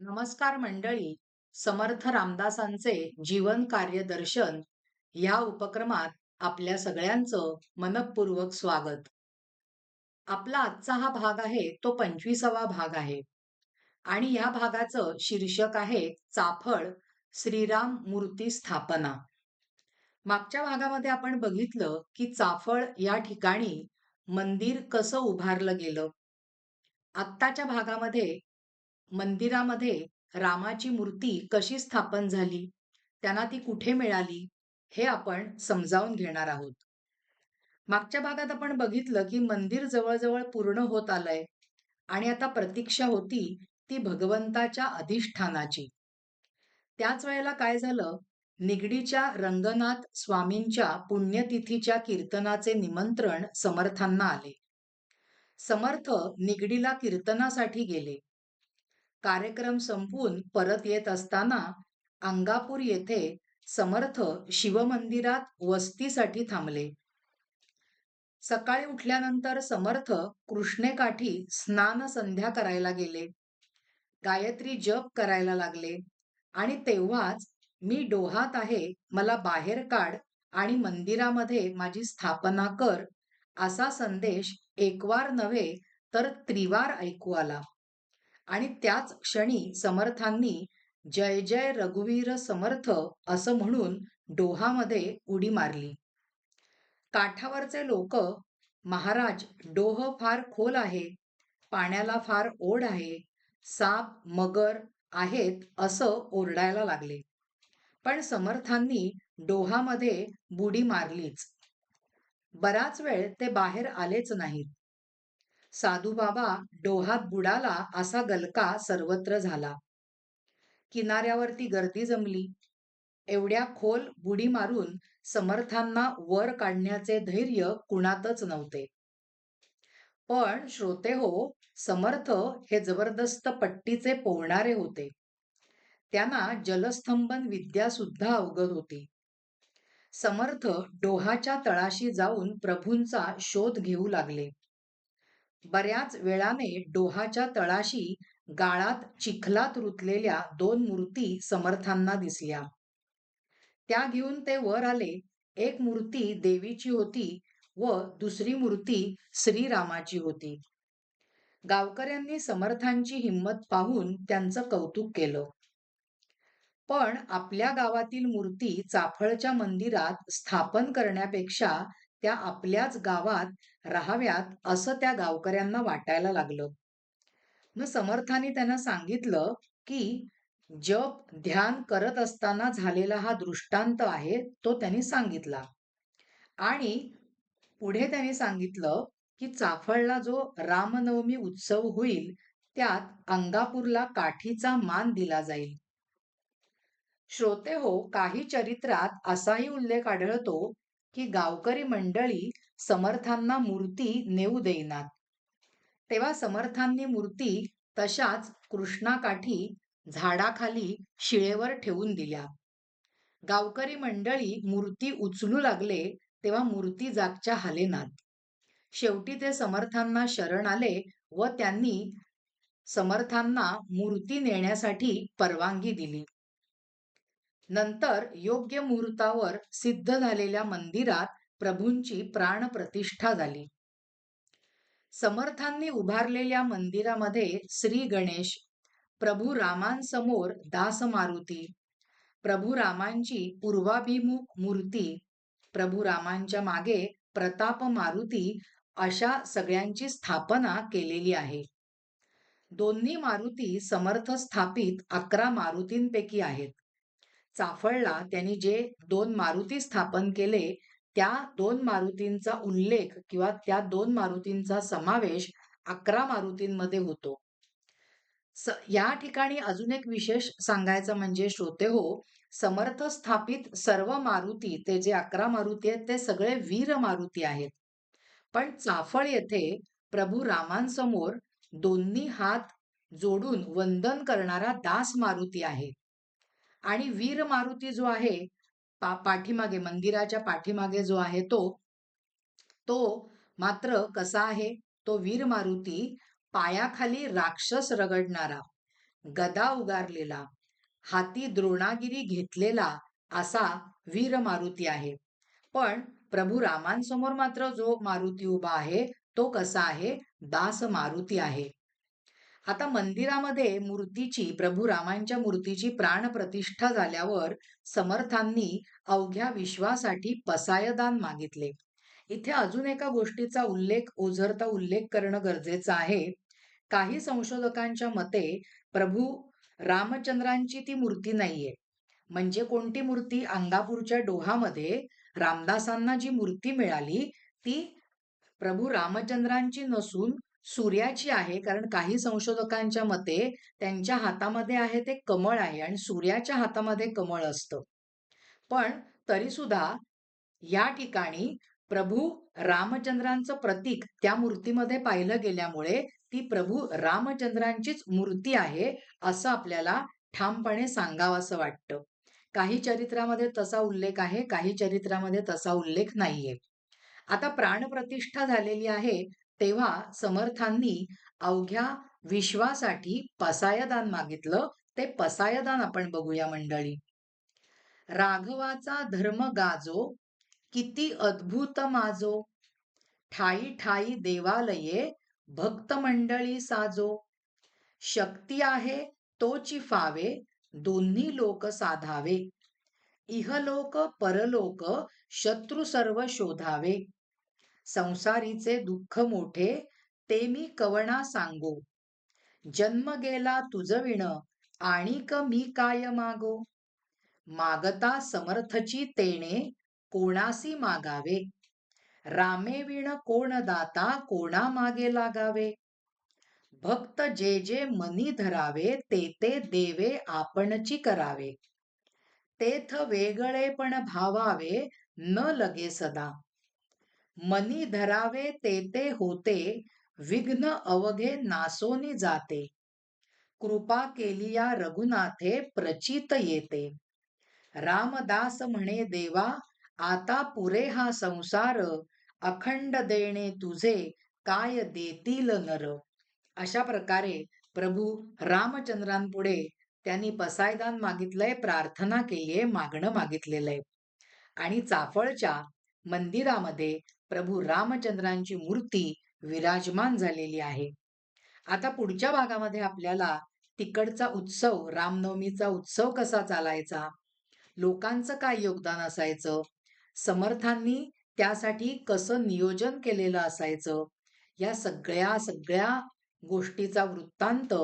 नमस्कार मंडळी. समर्थ रामदासांचे जीवन कार्य दर्शन या उपक्रमात आपल्या सगळ्यांचं मनपूर्वक स्वागत. आपला आजचा हा भाग आहे तो पंचवीसावा भाग आहे. आणि या भागाचं शीर्षक आहे चाफळ श्रीराम मूर्ती स्थापना. मागच्या भागामध्ये आपण बघितलं की चाफळ या ठिकाणी मंदिर कसं उभारलं गेलं. आत्ताच्या भागामध्ये मंदिरामध्ये रामाची मूर्ती कशी स्थापन झाली? त्यांना ती कुठे मिळाली? हे आपण समजावून घेणार आहोत. मागच्या भागात आपण बघितलं की मंदिर जवळजवळ पूर्ण होत आलंय आणि आता प्रतीक्षा होती ती भगवंताच्या अधिष्ठानाची. त्याच वेळेला काय झालं? निगडीच्या रंगनाथ स्वामींच्या पुण्यतिथीच्या कीर्तनाचे निमंत्रण समर्थांना आले. समर्थ निगडीला कीर्तनासाठी गेले. कार्यक्रम संपून परत येत असताना अंगापूर येथे समर्थ शिवमंदिरात वस्तीसाठी थांबले. सकाळी उठल्यानंतर समर्थ कृष्णेकाठी स्नान संध्या करायला गेले. गायत्री जप करायला लागले आणि तेव्हाच मी डोहात आहे मला बाहेर काढ आणि मंदिरामध्ये माझी स्थापना कर असा संदेश एकवार नव्हे तर त्रिवार ऐकू आला. आणि त्याच क्षणी समर्थांनी जय जय रघुवीर समर्थ असं म्हणून डोहामध्ये उडी मारली. काठावरचे लोक महाराज डोह फार खोल आहे पाण्याला फार ओढ आहे साप मगर आहेत असं ओरडायला लागले. पण समर्थांनी डोहामध्ये बुडी मारलीच. बराच वेळ ते बाहेर आलेच नाहीत. साधूबाबा डोहात बुडाला असा गलका सर्वत्र झाला. किनाऱ्यावरती गर्दी जमली. एवढ्या खोल बुडी मारून समर्थांना वर काढण्याचे धैर्य कुणातच नव्हते. पण श्रोते हो समर्थ हे जबरदस्त पट्टीचे पोहणारे होते. त्यांना जलस्तंभन विद्या सुद्धा अवगत होती. समर्थ डोहाच्या तळाशी जाऊन प्रभूंचा शोध घेऊ लागले. बऱ्याच वेळाने डोहाच्या तळाशी गाळात चिखलात रुतलेल्या दोन मूर्ती समर्थांना दिसल्या. त्या घेऊन ते वर आले. एक मूर्ती देवीची होती व दुसरी मूर्ती श्रीरामाची होती. गावकऱ्यांनी समर्थांची हिंमत पाहून त्यांचं कौतुक केलं. पण आपल्या गावातील मूर्ती चाफळच्या मंदिरात स्थापन करण्यापेक्षा त्या आपल्याच गावात राहाव्यात असं त्या गावकऱ्यांना वाटायला लागलं. मग समर्थाने त्यांना सांगितलं की जप ध्यान करत असताना झालेला हा दृष्टांत आहे तो त्यांनी सांगितला. आणि पुढे त्यांनी सांगितलं की चाफळला जो रामनवमी उत्सव होईल त्यात अंगापूरला काठीचा मान दिला जाईल. श्रोते हो काही चरित्रात असाही उल्लेख आढळतो की गावकरी मंडळी समर्थांना मूर्ती नेऊ देईनात. तेव्हा समर्थांनी मूर्ती तशाच कृष्णाकाठी झाडाखाली शिळेवर ठेवून दिल्या. गावकरी मंडळी मूर्ती उचलू लागले तेव्हा मूर्ती जागच्या हालेनात. शेवटी ते समर्थांना शरण आले व त्यांनी समर्थांना मूर्ती नेण्यासाठी परवानगी दिली. नंतर योग्य मुहूर्तावर सिद्ध झालेल्या मंदिरात प्रभूंची प्राणप्रतिष्ठा झाली. समर्थांनी उभारलेल्या मंदिरामध्ये श्री गणेश प्रभू रामांसमोर दास मारुती प्रभू रामांची पूर्वाभिमुख मूर्ती प्रभू रामांच्या मागे प्रताप मारुती अशा सगळ्यांची स्थापना केलेली आहे. दोन्ही मारुती समर्थ स्थापित अकरा मारुतींपैकी आहेत. चाफळला त्यांनी जे दोन मारुती स्थापन केले त्या दोन मारुतींचा उल्लेख किंवा त्या दोन मारुतींचा समावेश अकरा मारुतींमध्ये होतो. या ठिकाणी अजून एक विशेष सांगायचं म्हणजे श्रोते हो समर्थ स्थापित सर्व मारुती ते जे अकरा मारुती आहेत ते सगळे वीर मारुती आहेत. पण चाफळ येथे प्रभू रामांसमोर दोन्ही हात जोडून वंदन करणारा दास मारुती आहे. आणि वीर मारुती जो आहे पा पाठीमागे मंदिराच्या पाठीमागे जो आहे तो तो मात्र कसा आहे? तो वीर मारुती पायाखाली राक्षस रगडणारा गदा उगारलेला हाती द्रोणागिरी घेतलेला असा वीर मारुती आहे. पण प्रभू रामांसमोर मात्र जो मारुती उभा आहे तो कसा आहे? दास मारुती आहे. आता मंदिरामध्ये मूर्तीची प्रभू रामांच्या मूर्तीची प्राण प्रतिष्ठा झाल्यावर समर्थांनी अवघ्या विश्वासाठी पसायदान मागितले. इथे अजून एका गोष्टीचा उल्लेख ओझरता उल्लेख करणं गरजेचं आहे. काही संशोधकांच्या मते प्रभू रामचंद्रांची ती मूर्ती नाहीये. म्हणजे कोणती मूर्ती? अंगापूरच्या डोहामध्ये रामदासांना जी मूर्ती मिळाली ती प्रभू रामचंद्रांची नसून सूर्याची आहे कारण काही संशोधकांच्या मते त्यांच्या हातामध्ये आहे ते कमळ आहे आणि सूर्याच्या हातामध्ये कमळ असतं. पण तरी सुद्धा या ठिकाणी प्रभू रामचंद्रांचं प्रतीक त्या मूर्तीमध्ये पाहिलं गेल्यामुळे ती प्रभू रामचंद्रांचीच मूर्ती आहे असं आपल्याला ठामपणे सांगावंसं वाटतं. काही चरित्रामध्ये तसा उल्लेख आहे काही चरित्रामध्ये तसा उल्लेख नाहीये. आता प्राणप्रतिष्ठा झालेली आहे तेव्हा समर्थांनी अवघ्या विश्वासाठी पसायदान मागितलं. ते पसायदान आपण बघूया मंडळी. राघवाचा धर्म गाजो किती अद्भुत माजो. ठाई ठाई देवालये भक्त मंडळी साजो. शक्ती आहे तोची फावे दोन्ही लोक साधावे. इहलोक परलोक शत्रू सर्व शोधावे. संसारीचे दुःख मोठे ते मी कवणा सांगो? जन्म गेला तुझविण आणिक मी काय मागो? मागता समर्थची तेणे कोणासी मागावे? रामे विण कोण दाता कोणा मागे लागावे? भक्त जे जे मनी धरावे ते ते देवे आपणची करावे. तेथ वेगळेपण भावावे न लगे सदा. मनी धरावे तेते होते विघ्न अवघे नासोनी जाते. कृपा केली या रघुनाथे प्रचित येते. रामदास म्हणे देवा आता पुरे हा संसार अखंड देणे तुझे काय देतील नर? अशा प्रकारे प्रभू रामचंद्रांपुढे त्यांनी पसायदान मागितलंय प्रार्थना केलीये मागणं मागितलेलं आहे आणि चाफळच्या मंदिरामध्ये प्रभू रामचंद्रांची मूर्ती विराजमान झालेली आहे. आता पुढच्या भागामध्ये आपल्याला तिकडचा उत्सव रामनवमीचा उत्सव कसा चालायचा लोकांचं काय योगदान असायचं समर्थांनी त्यासाठी कसं नियोजन केलेलं असायचं या सगळ्या सगळ्या गोष्टीचा वृत्तांत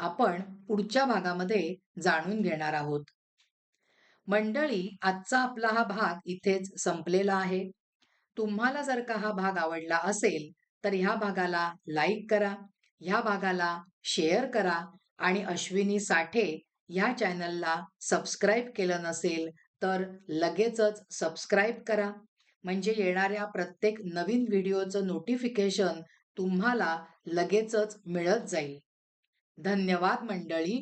आपण पुढच्या भागामध्ये जाणून घेणार आहोत. मंडळी आजचा आपला हा भाग इथेच संपलेला आहे. तुम्हाला जर का हा भाग आवडला असेल तर ह्या भागाला लाईक करा ह्या भागाला शेअर करा आणि अश्विनी साठे ह्या चॅनलला सबस्क्राईब केलं नसेल तर लगेचच सबस्क्राईब करा. म्हणजे येणाऱ्या प्रत्येक नवीन व्हिडिओचं नोटिफिकेशन तुम्हाला लगेचच मिळत जाईल. धन्यवाद मंडळी.